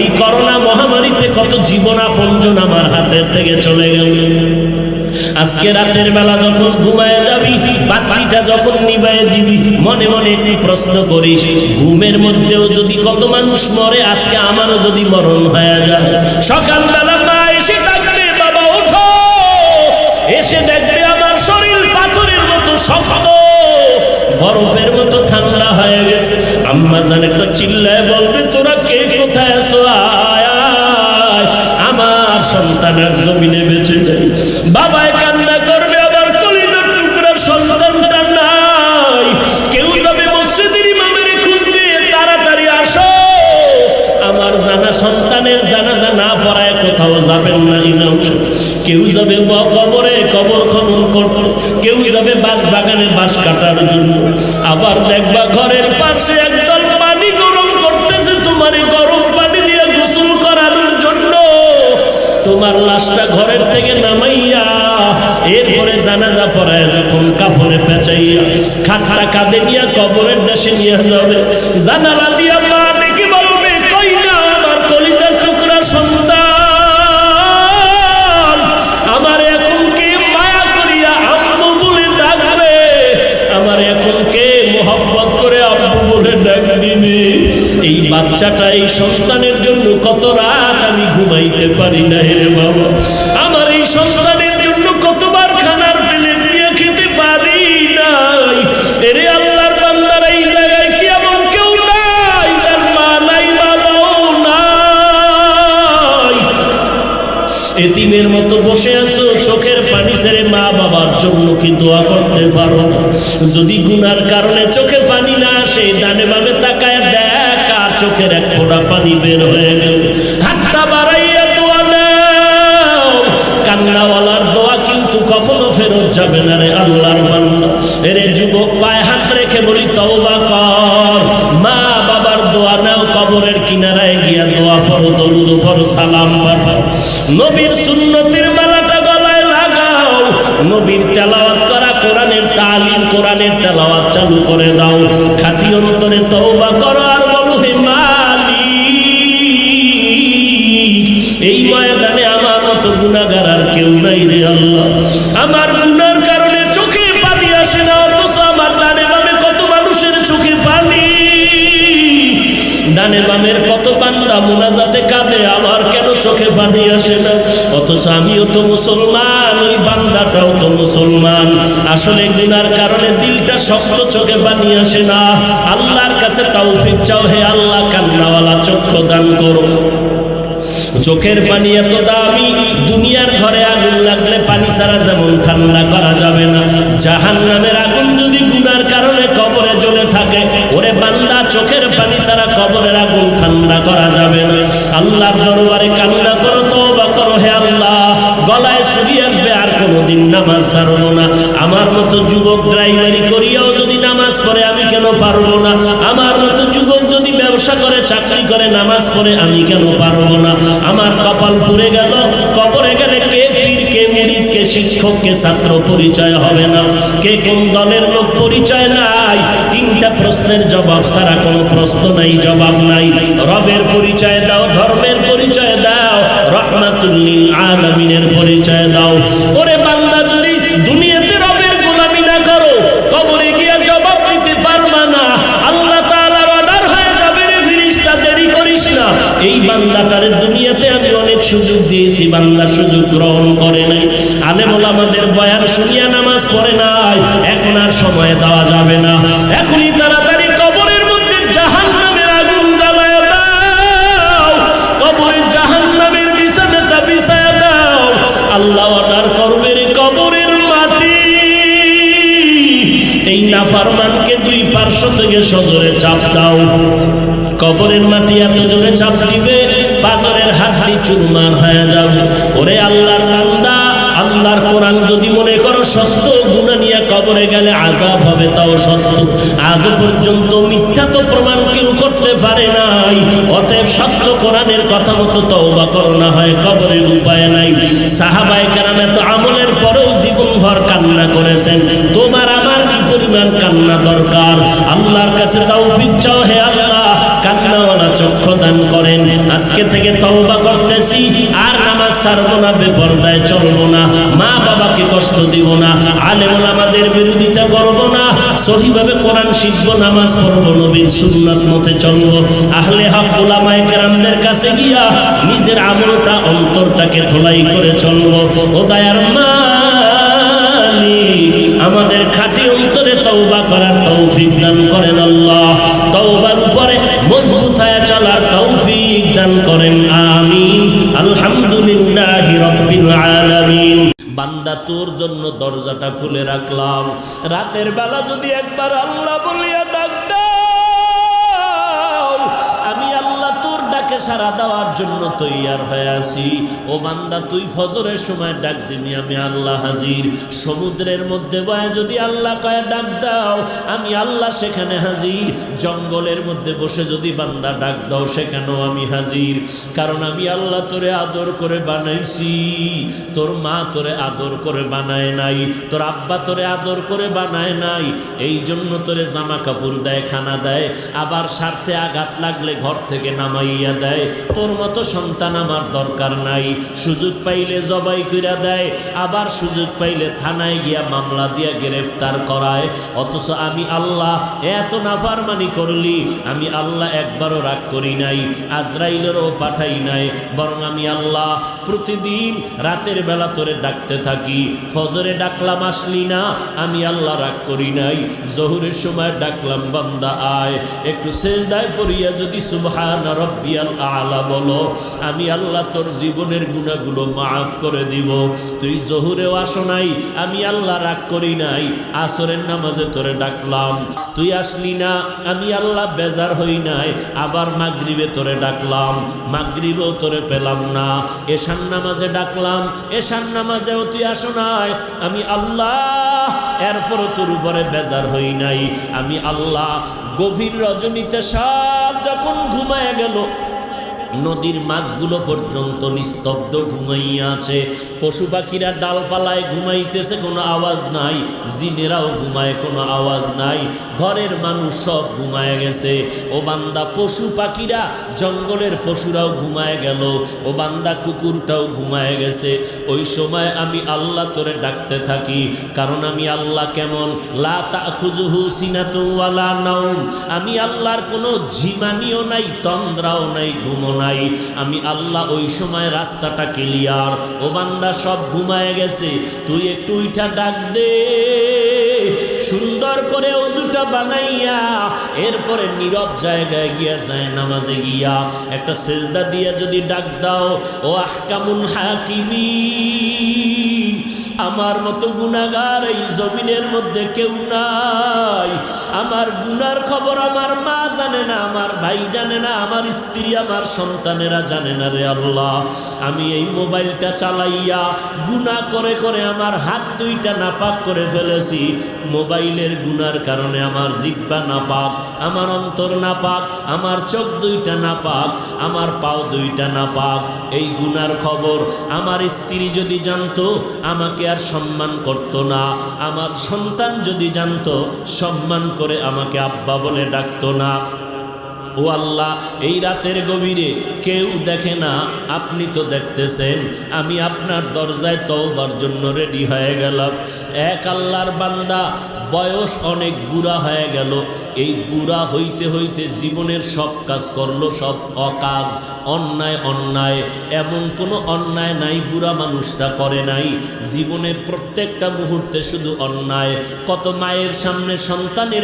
এই করোনা মহামারীতে কত জীবন আপনজন আমার হাতের থেকে চলে গেল। আজকে রাতের বেলা যখন ঘুমায় যাবি, বাতিটা যখন নিবায় দিবি, মনে মনে একটি প্রশ্ন করিস, ঘুমের মধ্যেও যদি কত মানুষ মরে, আজকে আমারও যদি মরণ হয়ে যায়। সকালবেলা মা এসে ডাকবে, বাবা, ওঠো! এসে দেখবে আমার শরীর পাথরের মতো শক্ত। বরফের মতো ঠান্ডা হয়ে গেছে। আম্মা জানে তো চিল্লায় বলবে, তোরা কে? কোথায় আসো আয়। আমার সন্তানের জমিনে বেঁচে যায় বাবা কেউ যাবে কবরে কবর খনন করতে, কেউ যাবে বাঁশ বাগানে বাস কাটার জন্য। আবার দেখবা ঘরের পাশে একদল পানি গরম করতেছে, তোমার গরম পানি দিয়ে গোসল করানোর জন্য। তোমার লাশটা ঘরের থেকে নামাইয়া, এরপরে জানাজা পড়ায় যখন কাপড়ে পেঁচাইয়া, খাটটা কাঁধে নিয়ে কবরের দেশে নিয়ে যাবে। জানালা দিয়া বাচ্চাটা এই সন্তানের জন্য কত রাত আমি ঘুমাইতে পারি না রে বাবা। আমার এই সন্তানের জন্য কতবার খানার প্লেট নিয়ে খেতে পারি নাই। এরে আল্লাহর বান্দার এই জায়গায় কি এমন কেউ নাই? তার মা নাই, বাবাও নাই। এতিমের মতো বসে আছো, চোখের পানি ছেড়ে মা বাবার জন্য কি দোয়া করতে পারো না? যদি গুনার কারণে চোখে পানি না আসে, ডানে বামে তাকায় চোখের এক ফোঁটা পানি বের হয়ে গেল। হাতটা বাড়াইয়া দোয়া নাও। কান্নাওয়ালার দোয়া কিন্তু কখনো ফেরত যাবে না রে আল্লাহর বান্দা। এরে যুবক, পায়ে হাত রেখে বলি, তওবা কর। মা বাবার দোয়া নাও, কবরের কিনারায় গিয়া দোয়া পড়ো, দরুদ পড়ো, সালাম পাঠাও নবীর সুন্নতির মালাটা গলায় লাগাও। নবীর তেলাওয়াত করা কোরআনের তালিম, কোরআনের তেলাওয়াত চালু করে দাও। খাতি অন্তরে তওবা করো। আমার গুনার কারণে চোখে পানি আসে না, অথচ আমার ডানে বামে কত মানুষের চোখে পানি? ডানে বামের কত বান্দা মোনাজাতে কাঁদে, আমার কেন চোখে পানি আসে না? অথচ আমিও তো মুসলমান, ওই বান্দাটাও তো মুসলমান। আসলে গুনার কারণে দিলটা শক্ত, চোখে পানি আসে না। আল্লাহর কাছে তাওফিক চাও, হে আল্লাহ, কান্নাওয়ালা চক্ষু দান করো। চোখের পানি এত দামি, দুনিয়ার ঘরে আগুন লাগলে পানি ছাড়া যেমন ঠান্ডা করা যাবে না। জাহান নামের আগুন যদি গুনার কারণে কবরে জ্বলে থাকে, ওরে বান্দা, চোখের পানি ছাড়া কবরের আগুন ঠান্ডা করা যাবে না। আল্লাহর দরবারে কান্না করো, তওবা করো, হে আল্লাহ। গলায় সুরি আসবে, আর কোনোদিন নামাজ ছাড়বো না। আমার মতো যুবক ড্রাইভারি করিয়াও যদি নামাজ পড়ে, আমি কেন পারব না আমার মতো যুবক যদি ব্যবসা করে, চাকরি করে, নামাজ পড়ে, আমি কেন পারব না? আমার কপাল পুড়ে গেল। কবরে গেলে কে পীর, কে মুরিদ, কে শিক্ষক, কে ছাত্র পরিচয় হবে না। কে কোন দলের লোক পরিচয় নাই? তিনটা প্রশ্নের জবাব ছাড়া কোনো প্রশ্ন নাই, জবাব নাই। রবের পরিচয় দাও, ধর্মের পরিচয় দাও রহমাতুল্লিল আলামিনের পরিচয় দাও। বান্দাটারে দুনিয়াতে আমি অনেক সুযোগ দিয়েছি বান্দা সুযোগ গ্রহণ করে নাই। আলেমুল আমাদের বয়ান শুনিয়া নামাজ পড়ে নাই, এখন আর সময় দেওয়া যাবে না। এখনই তাড়াতাড়ি কবরের মধ্যে জাহান নামের আগুন জ্বালায় দাও। জাহান নামের দাও। আল্লাহ কবরের মাটি। এই দুই পার্শ্ব থেকে সজরে চাপ দাও। কবরের মাটি এত জোরে চাপ দিবে পাথরের হাড়ি চুরমার হয়ে যাবে। ওরে আল্লাহর বান্দা, আল্লাহর কোরআন যদি মনে করো সত্য গুণা নিয়ে কবরে গেলে আজাব হবে, তাও সত্য। আজ পর্যন্ত মিথ্যা তো প্রমাণ কেউ করতে পারে নাই। অতএব সত্য কোরআনের কথা মতো তওবা করো, না হয় কবরের উপায় নাই। সাহাবায়ে কেরাম এত আমলের পরেও জীবনভর কান্না করেছেন। তোমার আমার কি পরিমাণ কান্না দরকার? আল্লাহর কাছে তৌফিক চাও হে আল্লাহ। কান্নাওয়ালা চক্ষু দান করেন। আজকে থেকে তওবা করতেছি, আর নামাজ ছাড়বো না, বেপরদায় চলবো না, মা বাবাকে কষ্ট দিব না, আলেমুল আমাদের বিরোধিতা করব না, সহিভাবে কোরআন শিখব, নামাজ পড়ব, নবীর সুন্নাত মতে চলবো। আহলে হক ওলামায়ে কেরামদের কাছে গিয়া নিজের আমলটা, অন্তরটাকে ধোলাই করে চলবো। ও দায়ার মালিক, আমাদের খাঁটি অন্তরে তওবা করার তৌফিক দান করেন আল্লাহ। তওবার উপরে মজবুত হয়ে চলার তৌফিক দান করেন, আমিন। আলহামদুলিল্লাহ রাব্বিল আলামিন। বান্দা তোর জন্য দরজাটা খুলে রাখলাম। রাতের বেলা যদি একবার আল্লাহ বলিয়া ডাক সারা দেওয়ার জন্য তৈয়ার হয়ে আছি। ও বান্দা, তুই ফজরের সময় ডাক দিবি, আমি আল্লাহ হাজির। সমুদ্রের মধ্যে বয়ে যদি আল্লাহ কয়ে ডাক দাও, আমি আল্লাহ সেখানে হাজির। জঙ্গলের মধ্যে বসে যদি বান্দা ডাক দাও, সেখানেও আমি হাজির। কারণ আমি আল্লাহ তোরে আদর করে বানাইছি। তোর মা তোরে আদর করে বানায় নাই, তোর আব্বা তোরে আদর করে বানায় নাই। এই জন্য তোরে জামা কাপড় দেয়, খানা দেয়। আবার স্বার্থে আঘাত লাগলে ঘর থেকে নামাইয়া দেয়। তোর মতো সন্তান আমার দরকার নাই। সুযোগ পাইলে জবাই কইরা দেয়, আবার সুযোগ পাইলে থানায় গিয়া মামলা দিয়া গ্রেফতার করায়। অথচ আমি আল্লাহ, এত নাফারমানি করলি, আমি আল্লাহ একবারও রাগ করি নাই, আজরাইলেরও পাঠাই নাই। বরং আমি আল্লাহ প্রতিদিন রাতের বেলা তোরে ডাকতে থাকি, ফজরে ডাকলাম আসলি না, আমি আল্লাহ রাগ করি নাই। জহুরের সময় ডাকলাম, বান্দা আয়, একটু শেষ সেজদায় পড়িয়া যদি সুবহান রব্বিয়াল আলা বলো, আমি আল্লাহ তোর জীবনের গুণাগুলো মাফ করে দিব। তুই জহুরেও আসো নাই, আমি আল্লাহ রাগ করি নাই, আসরের নামাজে তোরে ডাকলাম। তুই আসলি না, আমি আল্লাহ বেজার হই নাই, আবার মাগরিবে তোরে ডাকলাম। মাগরিবেও তোরে পেলাম না। এশান নামাজে ডাকলাম এশান নামাজেও তুই আসো নাই, আমি আল্লাহ এরপরও তোর উপরে বেজার হই নাই। আমি আল্লাহ গভীর রজনীতে সব যখন ঘুমায় গেল নদীর মাছগুলো পর্যন্ত নিস্তব্ধ ঘুমাইয়া আছে। পশু পাখিরা ডালপালায় ঘুমাইতেছে, কোনো আওয়াজ নাই। জিনেরাও ঘুমায়, কোনো আওয়াজ নাই। ঘরের মানুষ সব ঘুমায় গেছে। ও বান্দা, পশু পাখিরা, জঙ্গলের পশুরাও ঘুমায় গেল। ও বান্দা, কুকুরটাও ঘুমায় গেছে। ওই সময় আমি আল্লাহ তোরে ডাকতে থাকি, কারণ আমি আল্লাহ কেমন? লা আমি আল্লাহর কোনো ঝিমানিও নাই, তন্দ্রাও নাই ঘুমো নাই। আমি আল্লাহ ওই সময় রাস্তাটা ক্লিয়ার। ও বান্দা সব ঘুমায় গেছে। তুই একটু উইঠা ডাক দে। সুন্দর করে অজুটা বানাইয়া, এরপরে নীরব জায়গায় গিয়া যায় নামাজে গিয়া। একটা সেজদা দিয়া যদি ডাক দাও, ও আহকামুন হাকিমি আমার মতো গুণাগার এই জমিনের মধ্যে কেউ নাই। আমার গুনার খবর আমার মা জানে না, আমার ভাই জানে না, আমার স্ত্রী, আমার সন্তানেরা জানে না রে আল্লাহ। আমি এই মোবাইলটা চালাইয়া গুনাহ করে করে আমার হাত দুইটা নাপাক করে ফেলেছি। মোবাইলের গুনার কারণে আমার জিব্বা নাপাক আমার অন্তর নাপাক, আমার চোখ দুইটা নাপাক, আমার পাও দুইটা নাপাক। এই গুনার খবর, আমার স্ত্রী যদি জানতো, আমাকে আর সম্মান করত না। আমার সন্তান যদি জানতো, সম্মান করে আমাকে আব্বা বলে ডাকতো না। ও আল্লাহ, এই রাতের গভীরে কেউ দেখে না, আপনি তো দেখতেছেন, আমি আপনার দরজায় তওবার জন্য রেডি হয়ে গেলাম। এক আল্লাহর বান্দা, বয়স অনেক বুড়া হয়ে গেল। এই বুড়া হইতে হইতে জীবনের সব কাজ করল, সব অকাজ, অন্যায় অন্যায়। এমন কোনো অন্যায় নাই, বুড়া মানুষটা করে নাই। জীবনের প্রত্যেকটা মুহূর্তে শুধু অন্যায়। কত মায়ের সামনে সন্তানের